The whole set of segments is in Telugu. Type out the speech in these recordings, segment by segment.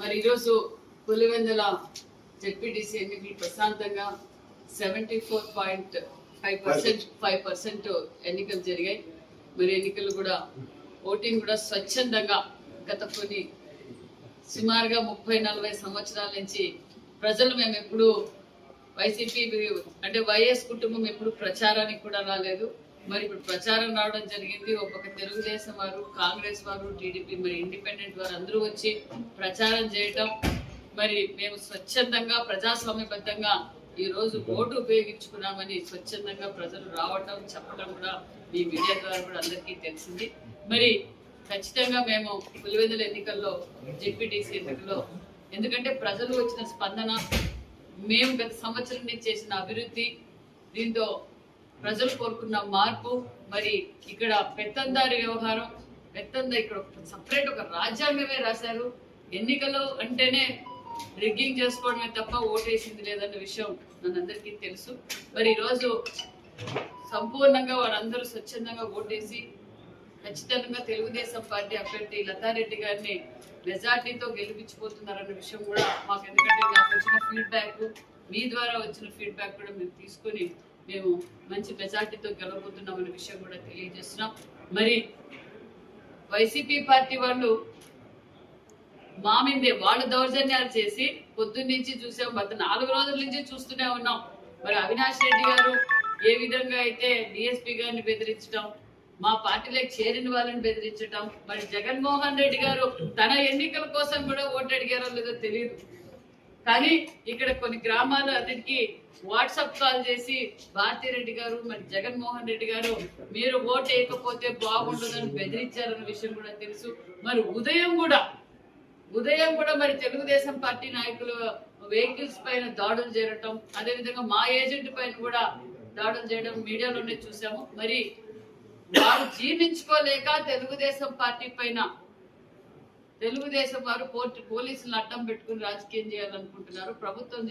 మరి ఈరోజు పులివెందుల జెడ్పీటీసీ ఎన్నికలు ప్రశాంతంగా seventy four point five percent five percent ఎన్నికలు జరిగాయి. మరి ఎన్నికలు కూడా ఓటింగ్ కూడా స్వచ్ఛందంగా గత కొన్ని సుమారుగా ముప్పై నలభై సంవత్సరాల నుంచి ప్రజలు మేము ఎప్పుడు వైసీపీ అంటే వైఎస్ కుటుంబం ఎప్పుడు ప్రచారానికి కూడా రాలేదు. మరి ఇప్పుడు ప్రచారం రావడం జరిగింది. ఒక్కొక్క తెలుగుదేశం వారు కాంగ్రెస్ వారు టీడీపీ మరి ఇండిపెండెంట్ వారు అందరూ వచ్చి ప్రచారం చేయటం. మరి మేము స్వచ్ఛందంగా ప్రజాస్వామ్యబద్ధంగా ఈ రోజు ఓటు ఉపయోగించుకున్నామని స్వచ్ఛందంగా ప్రజలు రావటం చెప్పడం కూడా మీ మీడియా ద్వారా కూడా అందరికీ తెలిసింది. మరి ఖచ్చితంగా మేము పులివెందుల ఎన్నికల్లో జెడ్పీటీసీ ఎన్నికల్లో ఎందుకంటే ప్రజలు వచ్చిన స్పందన మేము గత సంవత్సరం నుంచి చేసిన అభివృద్ధి దీంతో ప్రజలు కోరుకున్న మార్పు మరి ఇక్కడ పెత్తందారి వ్యవహారం పెత్తంద ఇక్కడ సపరేట్ ఒక రాజ్యాంగమే రాశారు. ఎన్నికలు అంటేనే రిగ్గింగ్ చేసుకోవడమే తప్ప ఓటేసింది లేదన్న విషయం మనందరికీ తెలుసు. మరి ఈరోజు సంపూర్ణంగా వారందరూ స్వచ్ఛందంగా ఓటేసి ఖచ్చితంగా తెలుగుదేశం పార్టీ అభ్యర్థి లతారెడ్డి గారిని మెజార్టీతో గెలిపించిపోతున్నారన్న విషయం కూడా మాకు ఎందుకంటే నాకు వచ్చిన ఫీడ్బ్యాక్ మీ ద్వారా వచ్చిన ఫీడ్బ్యాక్ కూడా మేము తీసుకొని మేము మంచి మెజార్టీతో గెలవబోతున్నామన్న విషయం కూడా తెలియజేస్తున్నాం. మరి వైసీపీ పార్టీ వాళ్ళు మా మీదే వాళ్ళు దౌర్జన్యాలు చేసి పొద్దున్న నుంచి చూసాం గత నాలుగు రోజుల నుంచి చూస్తూనే ఉన్నాం. మరి అవినాష్ రెడ్డి గారు ఏ విధంగా అయితే డిఎస్పీ గారిని బెదిరించడం మా పార్టీలోకి చేరిన వాళ్ళని బెదిరించడం మరి జగన్మోహన్ రెడ్డి గారు తన ఎన్నికల కోసం కూడా ఓటు అడిగారో లేదో తెలియదు. కానీ ఇక్కడ కొన్ని గ్రామాలు అన్నిటికీ వాట్సాప్ కాల్ చేసి భారతీరెడ్డి గారు మరి జగన్మోహన్ రెడ్డి గారు మీరు ఓటు వేయకపోతే బాగుండదని బెదిరించారన్న విషయం కూడా తెలుసు. మరి ఉదయం కూడా ఉదయం కూడా మరి తెలుగుదేశం పార్టీ నాయకులు వెహికల్స్ పైన దాడులు చేరటం అదేవిధంగా మా ఏజెంట్ పైన కూడా దాడులు చేయడం మీడియాలోనే చూసాము. మరి వారు జీర్ణించుకోలేక తెలుగుదేశం పార్టీ పైన తెలుగుదేశం వారు కోర్టు పోలీసులను అడ్డం పెట్టుకుని రాజకీయం చేయాలనుకుంటున్నారు ప్రభుత్వం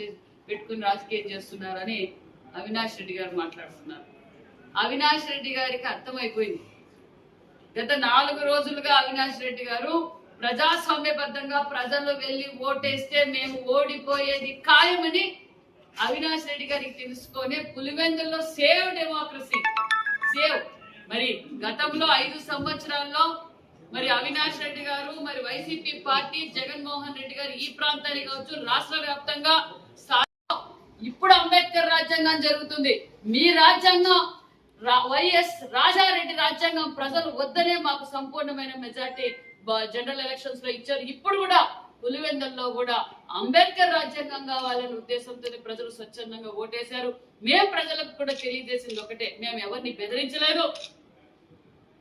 పెట్టుకుని రాజకీయం చేస్తున్నారని అవినాష్ రెడ్డి గారు మాట్లాడుతున్నారు. అవినాష్ రెడ్డి గారికి అర్థమైపోయింది. గత నాలుగు రోజులుగా అవినాష్ రెడ్డి గారు ప్రజాస్వామ్యబద్ధంగా ప్రజలు వెళ్ళి ఓటేస్తే మేము ఓడిపోయేది ఖాయమని అవినాష్ రెడ్డి గారికి తెలుసుకొని పులివెందుల్లో సేవ్ డెమోక్రసీ సేవ్. మరి గతంలో ఐదు సంవత్సరాల్లో మరి అవినాష్ రెడ్డి గారు మరి వైసీపీ పార్టీ జగన్మోహన్ రెడ్డి గారు ఈ ప్రాంతానికి కావచ్చు రాష్ట్ర వ్యాప్తంగా సా- ఇప్పుడు అంబేద్కర్ రాజ్యాంగం జరుగుతుంది. మీ రాజ్యాంగం వైఎస్ రాజారెడ్డి రాజ్యాంగం ప్రజలు వద్దనే మాకు సంపూర్ణమైన మెజార్టీ జనరల్ ఎలక్షన్స్లో ఇచ్చారు. ఇప్పుడు కూడా పులివెందల్లో కూడా అంబేద్కర్ రాజ్యాంగం కావాలనే ఉద్దేశంతో ప్రజలు స్వచ్ఛందంగా ఓటేశారు. మేము ప్రజలకు కూడా తెలియజేసింది ఒకటే. మేము ఎవరిని బెదిరించలేదు.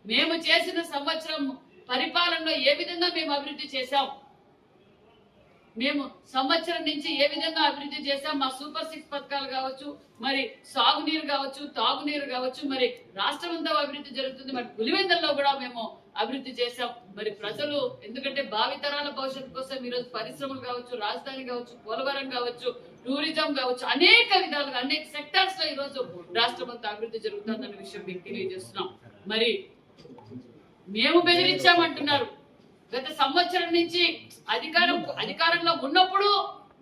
మేము చేసిన సంవత్సరం పరిపాలనలో ఏ విధంగా మేము అభివృద్ధి చేశాం? మేము సంవత్సరం నుంచి ఏ విధంగా అభివృద్ధి చేశాం? మా సూపర్ సిక్స్ పథకాలు కావచ్చు మరి సాగునీరు కావచ్చు తాగునీరు కావచ్చు మరి రాష్ట్రం అంతా అభివృద్ధి జరుగుతుంది మరి పులివెందల్లో కూడా మేము అభివృద్ధి చేశాం. మరి ప్రజలు ఎందుకంటే భావితరాల భవిష్యత్తు కోసం ఈరోజు పరిశ్రమలు కావచ్చు రాజధాని కావచ్చు పోలవరం కావచ్చు టూరిజం కావచ్చు అనేక విధాలుగా అనేక సెక్టార్స్లో ఈరోజు రాష్ట్రం అంతా అభివృద్ధి జరుగుతుందన్న విషయం మీకు తెలియజేస్తున్నాం. మరి మేము బెదిరించామంటున్నారు. గత సంవత్సరం నుంచి అధికారం అధికారంలో ఉన్నప్పుడు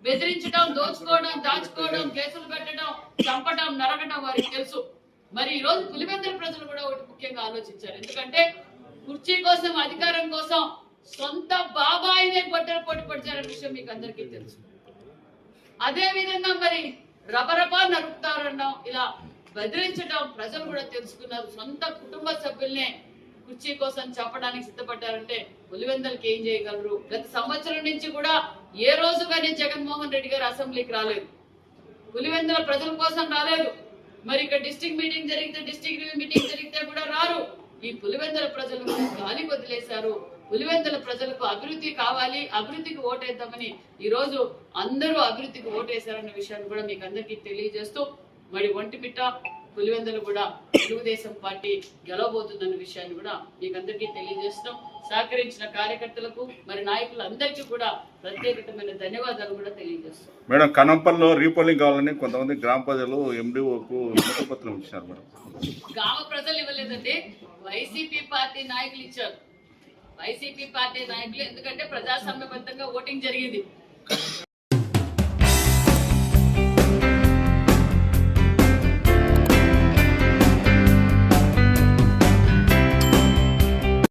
బెదిరించడం దోచుకోవడం దాచుకోవడం కేసులు పెట్టడం చంపడం నరకడం వారికి తెలుసు. మరి ఈ రోజు పులివెందుల ప్రజలు కూడా ఒకటి ముఖ్యంగా ఆలోచించారు. ఎందుకంటే కుర్చీ కోసం అధికారం కోసం సొంత బాబాయినే గొడ్డల పోటీ పడిచారనే విషయం మీకు అందరికీ తెలుసు. అదే విధంగా మరి రబరబా నరుకుతారన్నాం ఇలా బెదిరించడం ప్రజలు కూడా తెలుసుకున్నారు. సొంత కుటుంబ సభ్యుల్నే కుర్చీ కోసం చెప్పడానికి సిద్ధపడ్డారంటే పులివెందలకి ఏం చేయగలరు? గత సంవత్సరం నుంచి కూడా ఏ రోజు కానీ జగన్మోహన్ రెడ్డి గారు అసెంబ్లీకి రాలేదు. పులివెందుల ప్రజల కోసం రాలేదు. మరి ఇక్కడ డిస్టిక్ మీటింగ్ జరిగితే డిస్టిక్ మీటింగ్ జరిగితే కూడా రారు. ఈ పులివెందుల ప్రజలు గాలి వదిలేశారు. పులివెందుల ప్రజలకు అభివృద్ధి కావాలి అభివృద్ధికి ఓటేద్దామని ఈ రోజు అందరూ అభివృద్ధికి ఓటేశారన్న విషయాన్ని కూడా మీకు అందరికీ తెలియజేస్తూ మరి ఒంటిమిట్ట పులివెందులు కూడా తెలుగుదేశం పార్టీ గెలవబోతుందన్న విషయాన్ని కూడా మీకు అందరికీ తెలియజేస్తున్నాం. సహకరించిన కార్యకర్తలకు మరి నాయకులందరికీ కూడా ప్రత్యేకమైన ధన్యవాదాలు కూడా తెలియజేస్తున్నాం. మేడం కనంపల్లో రీపోలింగ్ కావాలని కొంతమంది గ్రామ ప్రజలు ఎండిఓకు పత్రం ఇచ్చినారు మేడం. గ్రామ ప్రజలు ఇవ్వలేదండి వైసీపీ పార్టీ నాయకులు ఇచ్చారు. వైసీపీ పార్టీ నాయకులు ఎందుకంటే ప్రజాస్వామ్యబద్ధంగా ఓటింగ్ జరిగింది.